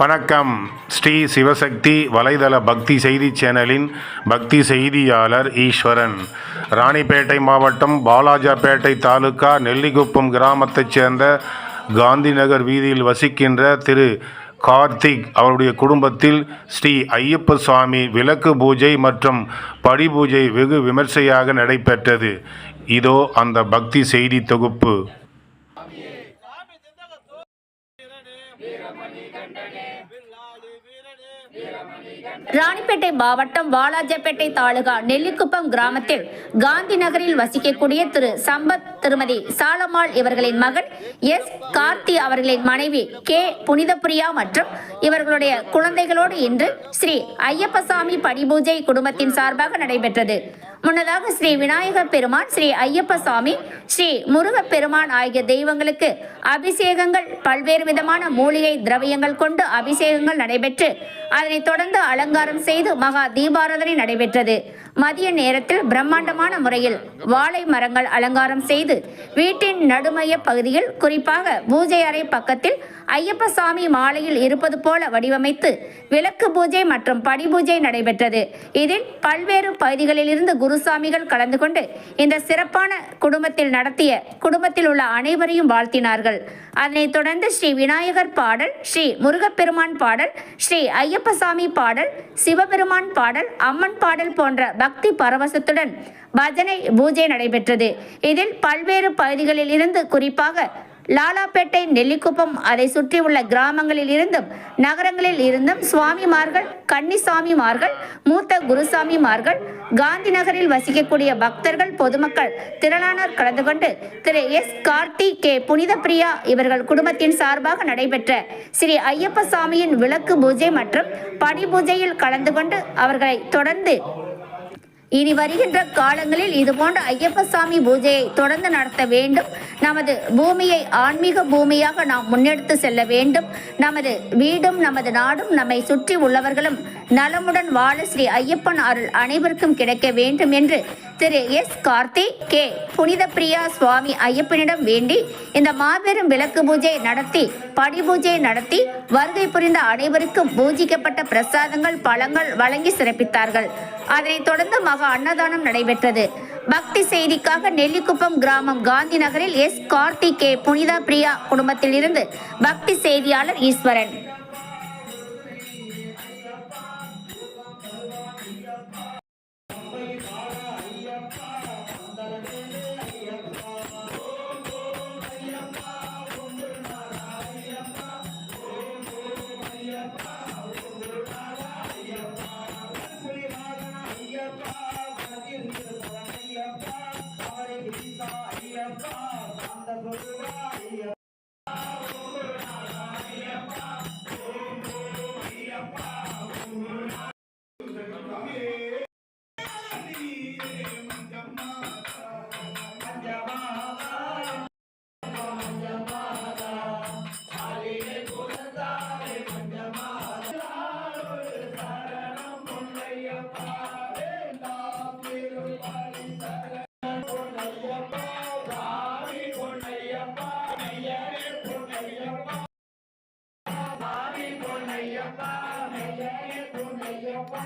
வணக்கம். ஸ்ரீ சிவசக்தி வலைதள பக்தி செய்தி சேனலின் பக்தி செய்தியாளர் ஈஸ்வரன். ராணிப்பேட்டை மாவட்டம் பாலாஜாபேட்டை தாலுகா நெல்லிக்குப்பம் கிராமத்தைச் சேர்ந்த காந்திநகர் வீதியில் வசிக்கின்ற திரு கார்த்திக் அவருடைய குடும்பத்தில் ஸ்ரீ ஐயப்ப சுவாமி விளக்கு பூஜை மற்றும் படி பூஜை வெகு விமர்சையாக நடைபெற்றது. இதோ அந்த பக்தி செய்தி தொகுப்பு. ராணிப்பேட்டை மாவட்டம் வாலாஜாபேட்டை தாலுகா நெல்லிக்குப்பம் கிராமத்தில் காந்தி நகரில் வசிக்கக்கூடிய திரு சம்பத் திருமதி சாலம்மாள் இவர்களின் மகன் எஸ் கார்த்தி அவர்களின் மனைவி கே புனிதப்பிரியா மற்றும் இவர்களுடைய குழந்தைகளோடு இன்று ஸ்ரீ ஐயப்பசாமி படிபூஜை குடும்பத்தின் சார்பாக நடைபெற்றது. முன்னதாக ஸ்ரீ விநாயக பெருமான் ஸ்ரீ ஐயப்ப சுவாமி ஸ்ரீ முருகப் பெருமான் ஆகிய தெய்வங்களுக்கு அபிஷேகங்கள் பல்வேறு விதமான மூலிகை திரவியங்கள் கொண்டு அபிஷேகங்கள் நடைபெற்று அதனைத் தொடர்ந்து அலங்காரம் செய்து மகா தீபாராதனை நடைபெற்றது. மதிய நேரத்தில் பிரம்மாண்டமான முறையில் வாழை மரங்கள் அலங்காரம் செய்து வீட்டின் நடுமைய பகுதியில் குறிப்பாக பூஜை அறை பக்கத்தில் ஐயப்ப சாமி மாலையில் இருப்பது போல வடிவமைத்து விளக்கு பூஜை மற்றும் படிபூஜை நடைபெற்றது. இதில் பல்வேறு பகுதிகளிலிருந்து குருசாமிகள் கலந்து கொண்டு இந்த சிறப்பான குடும்பத்தில் நடத்திய குடும்பத்தில் உள்ள அனைவரையும் வாழ்த்தினார்கள். அதனைத் தொடர்ந்து ஸ்ரீ விநாயகர் பாடல் ஸ்ரீ முருகப்பெருமான் பாடல் ஸ்ரீ ஐயப்பசாமி பாடல் சிவபெருமான் பாடல் அம்மன் பாடல் போன்ற பக்தி பரவசத்துடன் பஜனை பூஜை நடைபெற்றது. இதில் பல்வேறு பகுதிகளில் இருந்து குறிப்பாக லாலாப்பேட்டை நெல்லிக்குப்பம் அதை சுற்றியுள்ள கிராமங்களில் இருந்தும் நகரங்களில் இருந்தும் சுவாமிமார்கள் கன்னிசாமிமார்கள் மூத்த குருசாமிமார்கள் காந்தி நகரில் வசிக்கக்கூடிய பக்தர்கள் பொதுமக்கள் திரளானோர் கலந்து கொண்டு திரு எஸ். கார்த்தி கே புனித பிரியா இவர்கள் குடும்பத்தின் சார்பாக நடைபெற்ற ஸ்ரீ ஐயப்ப சாமியின் விளக்கு பூஜை மற்றும் படி பூஜையில் கலந்து கொண்டு அவர்களை தொடர்ந்து இனி வருகின்ற காலங்களில் இது போன்ற ஐயப்ப சாமி பூஜையை தொடர்ந்து நடத்த வேண்டும். நமது பூமியை ஆன்மீக பூமியாக நாம் முன்னெடுத்து செல்ல வேண்டும். நமது வீடும் நமது நாடும் நம்மை சுற்றி உள்ளவர்களும் நலமுடன் வாழ ஸ்ரீ ஐயப்பன் அருள் அனைவருக்கும் கிடைக்க வேண்டும் என்று திரு எஸ் கார்த்தி கே. புனித பிரியா சுவாமி ஐயப்பனிடம் வேண்டி இந்த மாபெரும் விளக்கு பூஜை நடத்தி படி பூஜை நடத்தி வருகை புரிந்த அனைவருக்கும் பூஜிக்கப்பட்ட பிரசாதங்கள் பழங்கள் வழங்கி சிறப்பித்தார்கள். அதனைத் தொடர்ந்து மகா அன்னதானம் நடைபெற்றது. பக்தி செய்திக்காக நெல்லிக்குப்பம் கிராமம் காந்தி நகரில் எஸ். கார்த்தி கே. புனிதா பிரியா குடும்பத்தில் இருந்து பக்தி செய்தியாளர் ஈஸ்வரன். பொன்னையப்பா